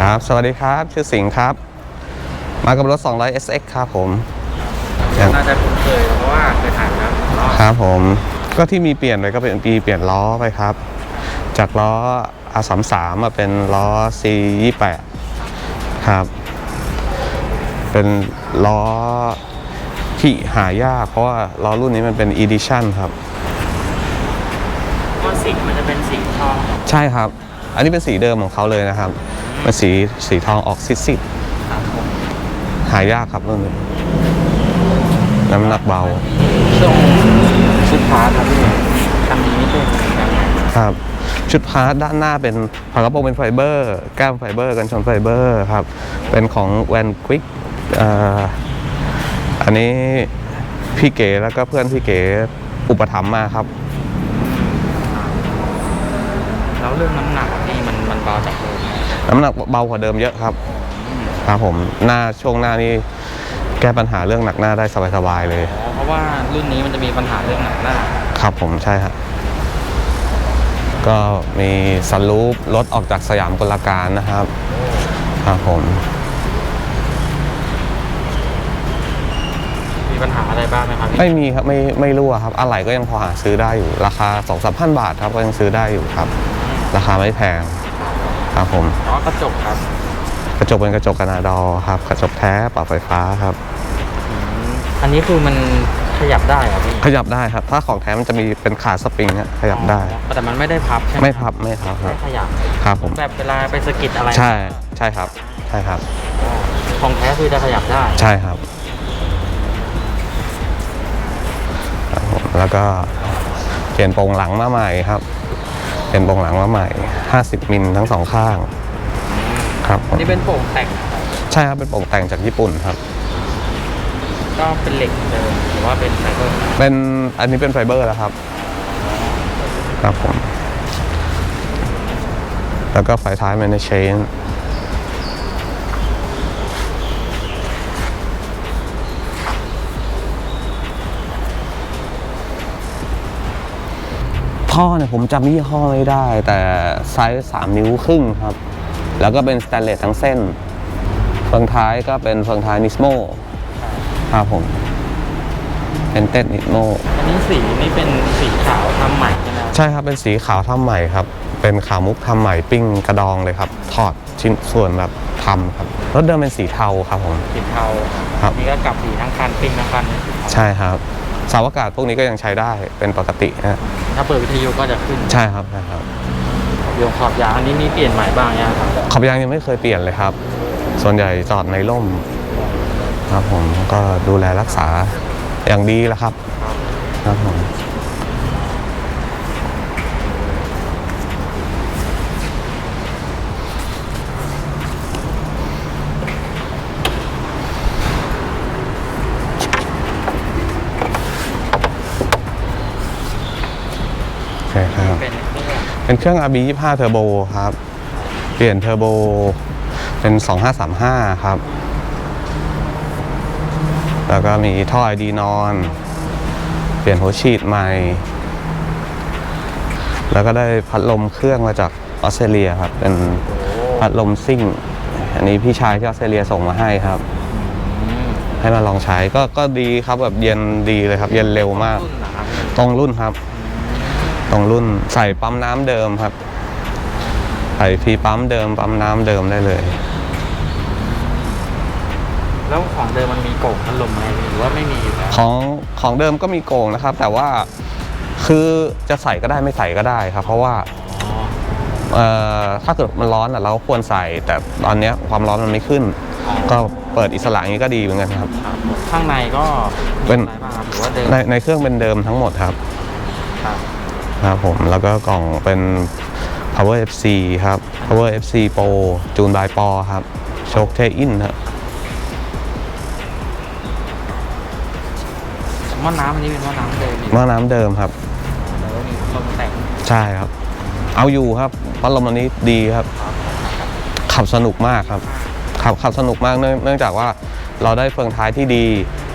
ครับ สวัสดีครับ ชื่อสิงห์ครับ มากับรถ 200 SX ครับผม น่าจะคุ้นเคยเพราะว่าเคยถ่ายมาแล้วรอบครับผม ก็ที่มีเปลี่ยนไปก็เป็นปีเปลี่ยนล้อไปครับ จากล้อ R33 มาเป็นล้อ C28 ครับ เป็นล้อที่หายาก เพราะว่าล้อรุ่นนี้มันเป็น Edition ครับเพราะสีมันจะเป็นสีทอง ใช่ครับ อันนี้เป็นสีเดิมของเขาเลยนะครับ เป็นสีสีทองออกซิดครับผมๆหายากครับรุ่นนี้น้ำหนักเบาช่วงชุดพาร์ทครับพี่คันนี้นี่เป็นยังไงครับชุดพาร์ทด้านหน้าเป็นฝากระโปรงเป็นไฟเบอร์ แก้มไฟเบอร์ กันชนไฟเบอร์ครับ เป็นของแวนควิกอันนี้พี่เก๋แล้วก็เพื่อนพี่เก๋อุปถัมภ์มาครับ แล้วเรื่องน้ำหนักนี่มันมันเบาจากเดิมไหม น้ำหนักเบากว่าเดิมเยอะครับ ครับผมหน้าช่วงหน้านี่แก้ปัญหาเรื่องหนักหน้าได้สบายๆเลยอ๋อเพราะว่ารุ่นนี้มันจะมีปัญหาเรื่องหนักหน้า ครับผมใช่ครับก็มีซันรูปรถออกจากสยามกลการนะครับ ครับผม มีปัญหาอะไรบ้างไหมครับพี่ไม่มีครับไม่ไม่รั่วครับอะไหล่ก็ยังพอหาซื้อได้อยู่ ราคา2 3 0 0 0บาทครับก็ยังซื้อได้อยู่ครับ ราคาไม่แพง ครับผมอ๋อกระจกครับกระจกเป็นกระจกกระนาดอครับ กระจกแท้ปรับไฟฟ้าครับอืมอันนี้คือมันขยับได้เหรอพี่ขยับได้ครับ ถ้าของแท้มันจะมีเป็นขาสปริงฮะขยับได้อ๋อแต่มันไม่ได้พับใช่ไหมไม่พับไม่พับคไม่รับขยับครับผม แบบเวลาไปสะกิดอะไรใช่ใช่ครับ ใช่ครับ ของแท้คือจะขยับได้ใช่ครับครับผมแล้วก็เปลี่ยนโปรงหลังมาใหม่ครับ เปลี่ยนโปรงหลังมาใหม่ 50 มิลทั้งสองข้าง ครับผมนี่เป็นโป่งแต่งใช่ครับเป็นโปรงแต่งจากญี่ปุ่นครับ ก็เป็นเหล็กเดิมหรือว่าเป็นไฟเบอร์เป็นอันนี้เป็นไฟเบอร์แล้วครับ ครับผม แล้วก็ไฟท้ายมันในเชน ท่อเนี่ยผมจำยี่ห้อไม่ได้ แต่ไซส์3นิ้วครึ่งครับ แล้วก็เป็นสแตนเลสทั้งเส้นเฟืองท้ายก็เป็นเฟืองท้ายนิสโมครับผม เป็นเต็ดนิสโมอันนี้สีนี่เป็นสีขาวทำใหม่ใช่ไหมครับใช่ครับเป็นสีขาวทำใหม่ครับ เป็นขาวมุกทำใหม่ปิ้งกระดองเลยครับทอดชิ้นส่วนแบบทำครับรถเดิมเป็นสีเทาครับผมสีเทาครับนี่ก็กลับสีทั้งคันปิ้งทั้งคันเป็นสีเทาใช่ครับ เสาอากาศพวกนี้ก็ยังใช้ได้เป็นปกตินะถ้าเปิดวิทยุก็จะขึ้นใช่ครับใช่ครับโยงขอบยางอันนี้มีเปลี่ยนใหม่บ้างยังครับขอบยางยังไม่เคยเปลี่ยนเลยครับ ส่วนใหญ่จอดในร่มครับผมก็ดูแลรักษาอย่างดีแล้วครับครับผม เป็นเครื่อง RB 25 Turbo ครับ เปลี่ยนเทอร์โบเป็น 2535 ครับ แล้วก็มีท่อ ID นอน เปลี่ยนหัวฉีดใหม่ แล้วก็ได้พัดลมเครื่องมาจากออสเตรเลียครับ เป็นพัดลมซิ่ง อันนี้พี่ชายที่ออสเตรเลียส่งมาให้ครับ ให้มาลองใช้ก็ก็ดีครับแบบเย็นดีเลยครับ เย็นเร็วมาก ตรงรุ่นครับ ตรงรุ่นใส่ปั๊มน้ำเดิมครับ ใส่ฟรีปั๊มเดิมปั๊มน้ำเดิมได้เลย แล้วของเดิมมันมีโก่งพัดลมอะไรหรือว่าไม่มีอยู่แล้วของของเดิมก็มีโกงนะครับ แต่ว่าคือจะใส่ก็ได้ไม่ใส่ก็ได้ครับ เพราะว่าอ๋อเอ่อถ้าเกิดมันร้อนอะเราก็ควรใส่ แต่ตอนเนี้ยความร้อนมันไม่ขึ้น ก็เปิดอิสระอย่างนี้ก็ดีเหมือนกันครับ ครับข้างในก็มีเป็น อะไรบ้างครับหรือว่าเดิมในในเครื่องเป็นเดิมทั้งหมดครับครับ ครับผมแล้วก็กล่องเป็น power fc ครับ power fc pro จูนบายปอครับโชคเทอินครับหม้อน้ำอันนี้เป็นหม้อน้ำเดิมนี่หม้อน้ำเดิมครับแล้วก็มีลมแต่งใช่ครับ เอาอยู่ครับพัดลมอันนี้ดีครับ ขับสนุกมากครับ ขับขับสนุกมากเนื่องเนื่องจากว่าเราได้เฟืองท้ายที่ดี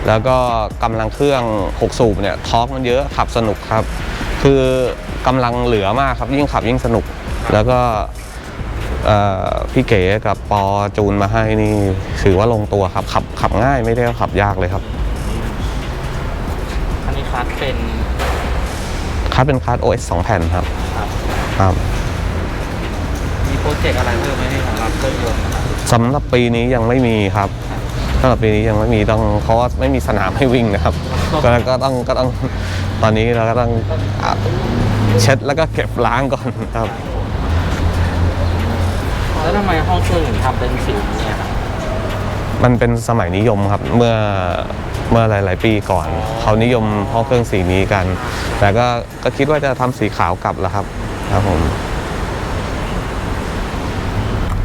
แล้วก็กำลังเครื่อง6สูบเนี่ยทอร์กมันเยอะขับสนุกครับ คือกำลังเหลือมากครับยิ่งขับยิ่งสนุก แล้วก็เอ่อพี่เก๋กับปอจูนมาให้นี่ถือว่าลงตัวครับขับขับง่ายไม่ได้ขับยากเลยครับ อันนี้คัสเป็นคัสเป็นคัส OS 2 แผ่นครับครับครับมีโปรเจกต์อะไรเพิ่มไหมพี่สำหรับเครื่องยนต์นะครับสำหรับปีนี้ยังไม่มีครับสำหรับปีนี้ยังไม่มีต้องเพราะว่าไม่มีสนามให้วิ่งนะครับ ก็ก็ต้องก็ต้องตอนนี้เราก็ต้องอะเช็ดแล้วก็เก็บล้างก่อนครับ แล้วทำไมห้องเครื่องถึงทำเป็นสีนี้อะครับมันเป็นสมัยนิยมครับเมื่อเมื่อหลาย ๆ ปีก่อน เขานิยมห้องเครื่องสีนี้กัน แต่ก็ก็คิดว่าจะทำสีขาวกลับแล้วครับครับผม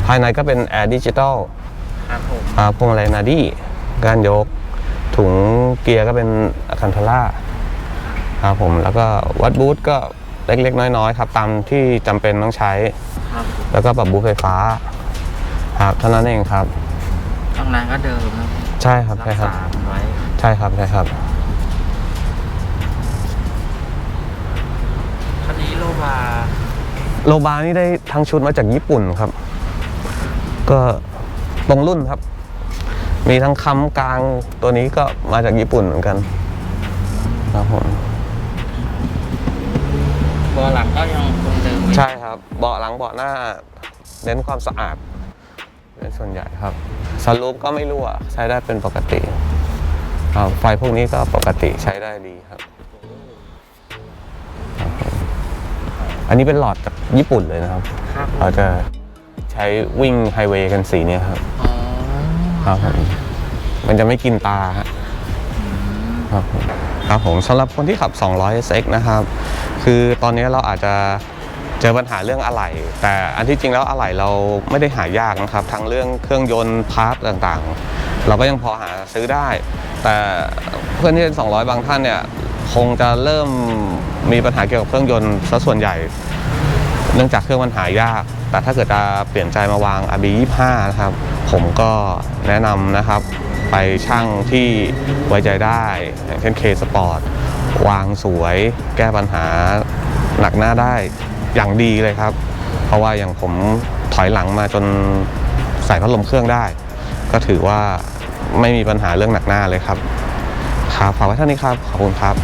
ภายในก็เป็นแอร์ดิจิตอลครับผมอ่า พวงมาลัยนาดี้การยก ถุงเกียร์ก็เป็นคันทล่าครับผมแล้วก็วัดบูทก็เล็กๆ น้อยๆครับ ตามที่จำเป็นต้องใช้ครับแล้วก็ปรับบูทไฟฟ้า ครับเท่านั้นเองครับข้างในก็เดิมนะใช่ครับรัใช่กครับษามันไว้ใช่ครับใช่ครับคันนี้โลบาโลบานี่ได้ทั้งชุดมาจากญี่ปุ่นครับ ก็ตรงรุ่นครับ มีทั้งค้ำกลางตัวนี้ก็มาจากญี่ปุ่นเหมือนกันครับผมเบอร์หลังก็ยังคงเดิมใช่ครับ เบาะหลังเบาะหน้า เน้นความสะอาดเป็นส่วนใหญ่ครับสลูปก็ไม่รั่วใช้ได้เป็นปกติครับไฟพวกนี้ก็ปกติใช้ได้ดีครับครับผมอันนี้เป็นหลอดจากญี่ปุ่นเลยนะครับ ครับ เราจะใช้วิ่งไฮเวย์กันสีเนี้ยครับ อ๋อ ครับผมมันจะไม่กินตาฮะครับผมครับผมสำหรับคนที่ขับ 200 SX นะครับ คือตอนนี้เราอาจจะเจอปัญหาเรื่องอะไหล่แต่อันที่จริงแล้วอะไหล่เราไม่ได้หายากนะครับทั้งเรื่องเครื่องยนต์พาร์ทต่างๆ เราก็ยังพอหาซื้อได้ แต่เพื่อนที่เป็น 200 บางท่านเนี่ยคงจะเริ่มมีปัญหาเกี่ยวกับเครื่องยนต์ซะส่วนใหญ่ เนื่องจากเครื่องมันหายาก แต่ถ้าเกิดจะเปลี่ยนใจมาวาง RB 25 นะครับ ผมก็ แนะนำนะครับ ไปช่างที่ไว้ใจได้ อย่างเช่น K Sport วางสวย แก้ปัญหาหนักหน้าได้อย่างดีเลยครับ เพราะว่าอย่างผมถอยหลังมาจนใส่พัดลมเครื่องได้ ก็ถือว่าไม่มีปัญหาเรื่องหนักหน้าเลยครับ ครับฝากไว้เท่านี้ครับ ขอบคุณครับ